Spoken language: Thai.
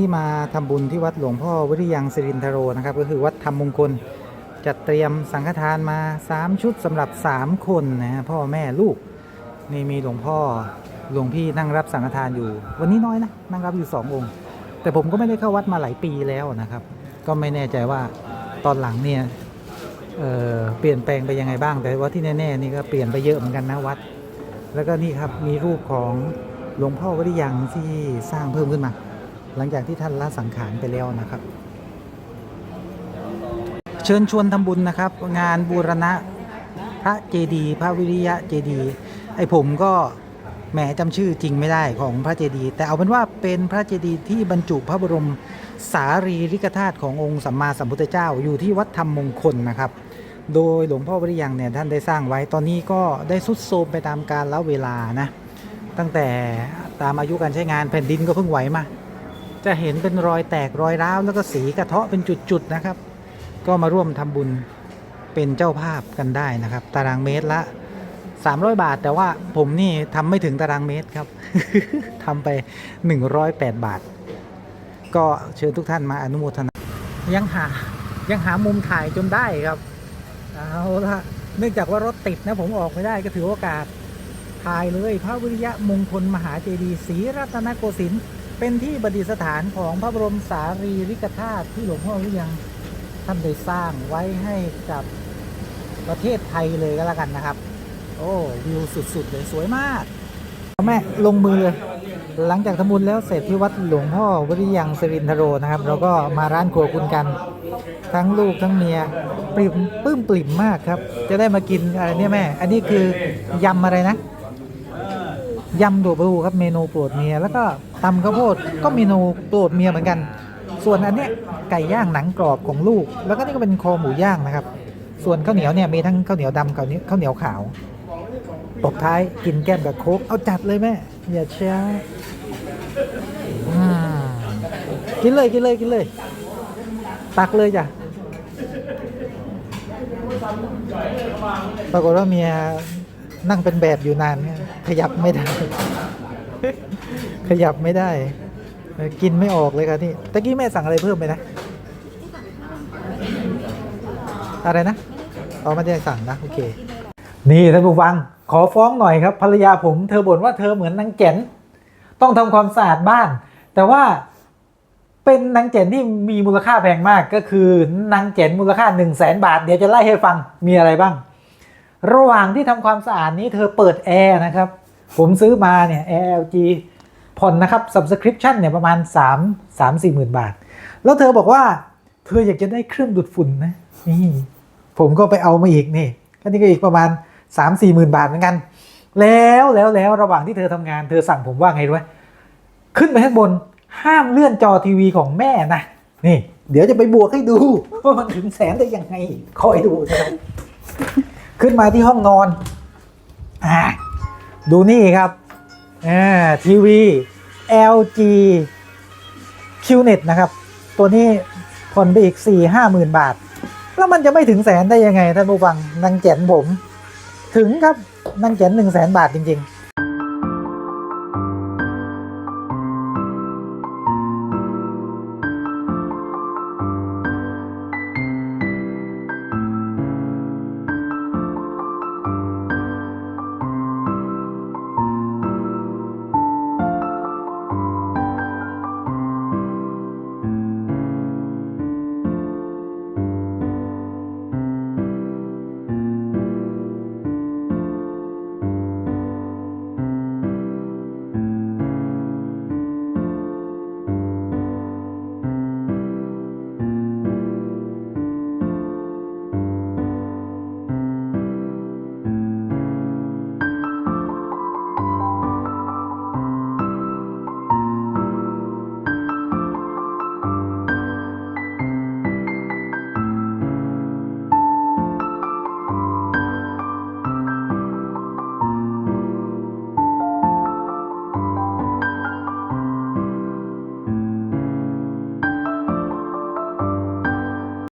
นี้มาทำบุญที่วัดหลวงพ่อวิริยังสิรินทโรนะครับ ก็คือวัดธรรมมงคลจัดเตรียมสังฆทานมา 3 ชุดสำหรับ 3 คนนะฮะพ่อแม่ลูกนี่มีหลวงพ่อหลวงพี่นั่งรับสังฆทานอยู่ วันนี้น้อยนะนั่งรับอยู่ 2 องค์ แต่ผมก็ไม่ได้เข้าวัดมาหลายปีแล้วนะครับ ก็ไม่แน่ใจว่าตอนหลังเนี่ยเเปลี่ยนแปลงไปยังไงบ้าง แต่ว่าที่แน่ๆนี่ก็เปลี่ยนไปเยอะเหมือนกันนะวัด แล้วก็นี่ครับมีรูปของหลวงพ่อวิริยังที่สร้างเพิ่มขึ้นมา หลังจากที่ท่านละสังขารไปแล้วนะครับ เชิญชวนทำบุญนะครับ งานบูรณะพระเจดีย์พระวิริยะเจดีย์ไอผมก็แหมจำชื่อจริงไม่ได้ของพระเจดีย์แต่เอาเป็นว่าเป็นพระเจดีย์ที่บรรจุพระบรมสารีริกธาตุขององค์สัมมาสัมพุทธเจ้าอยู่ที่วัดธรรมมงคลนะครับ โดยหลวงพ่อวิริยังเนี่ยท่านได้สร้างไว้ตอนนี้ก็ได้สุดโทรมไปตามกาลละเวลานะ ตั้งแต่ตามอายุการใช้งานแผ่นดินก็เพิ่งไหวมา จะเห็นเป็นรอยแตกรอยร้าวแล้วก็สีกระเทาะเป็นจุดๆนะครับ ก็มาร่วมทำบุญเป็นเจ้าภาพกันได้นะครับ ตารางเมตรละ 300 บาท แต่ว่าผมนี่ทำไม่ถึงตารางเมตรครับทำไป 108 บาท ก็เชิญทุกท่านมาอนุโมทนา ยังหายังหามุมถ่ายจนได้ครับเอาละเนื่องจากว่ารถติดนะผมออกไม่ได้ก็ถือโอกาสถ่ายเลยพระวิริยะมงคลมหาเจดีย์ศรีรัตนโกสินทร์ เป็นที่ประดิษฐานของพระบรมสารีริกธาตุที่หลวงพ่อวิริยังท่านได้สร้างไว้ให้กับประเทศไทยเลยก็แล้วกันนะครับ โอ้วิวสุดๆเลยสวยมากแม่ลงมือเลยหลังจากทำบุญแล้วเสร็จที่วัดหลวงพ่อวิริยังสิรินทโรนะครับ เราก็มาร้านครัวคุณกัน ทั้งลูกทั้งเมียปริมปื้มปลิมมากครับ จะได้มากินอะไรเนี่ยแม่ อันนี้คือยำอะไรนะยำโดบูครับเมนูโปรดเมียแล้วก็ ตำข้าวโพดก็เมนูโปรดเมียเหมือนกัน ส่วนอันเนี้ยไก่ย่างหนังกรอบของลูก แล้วก็นี่ก็เป็นคอหมูย่างนะครับ ส่วนข้าวเหนียวเนี่ยมีทั้งข้าวเหนียวดำข้าวเหนียวข้าวเหนียวขาวตบท้ายกินแก้มกับโค้กเอาจัดเลยแม่อย่าเช้าอืมกินเลยกินเลยกินเลย ตักเลยจ้ะปรากฏว่าเมียนั่งเป็นแบบอยู่นานขยับไม่ได้ ขยับไม่ได้ กินไม่ออกเลยครับที่ตะกี้แม่สั่งอะไรเพิ่มไปนะ อะไรนะเอาไม่ได้สั่งนะโอเค นี่ท่านผู้ฟังขอฟ้องหน่อยครับภรรยาผมเธอบ่นว่าเธอเหมือนนางแก่นต้องทำความสะอาดบ้าน แต่ว่าเป็นนางเจนที่มีมูลค่าแพงมากก็คือนางเจนมูลค่า 1 0 0 0 0แสนบาท เดี๋ยวจะไล่ให้ฟังมีอะไรบ้าง ระหว่างที่ทำความสะอาดนี้เธอเปิดแอร์นะครับ ผมซื้อมาเนี่ยแอร์ LG ผ่อนนะครับ subscription เนี่ยประมาณ 3 3 4หมื่นบาท แล้วเธอบอกว่า เธออยากจะได้เครื่องดูดฝุ่นนะนี่ผมก็ไปเอามาอีกนี่ก็นี่ก็อีกประมาณ 3 4หมื่นบาทเหมือนกัน แล้วแล้วแล้วระหว่างที่เธอทำงาน เธอสั่งผมว่าไงรู้ไหมขึ้นไปข้างบนห้ามเลื่อนจอทีวีของแม่นะนี่ เดี๋ยวจะไปบวกให้ดูว่ามันถึงแสนได้ยังไงคอยดูนะครับขึ้นมาที่ห้องนอนอ่าดูนี่ครับ อ่าทีวี LG QNET นะครับ ตัวนี้ผ่อนไปอีก 4 5หมื่นบาท แล้วมันจะไม่ถึงแสนได้ยังไงท่านผู้ฟังนางแจนผม ถึงครับนางแจนหนึ่งแสนบาทจริง ๆ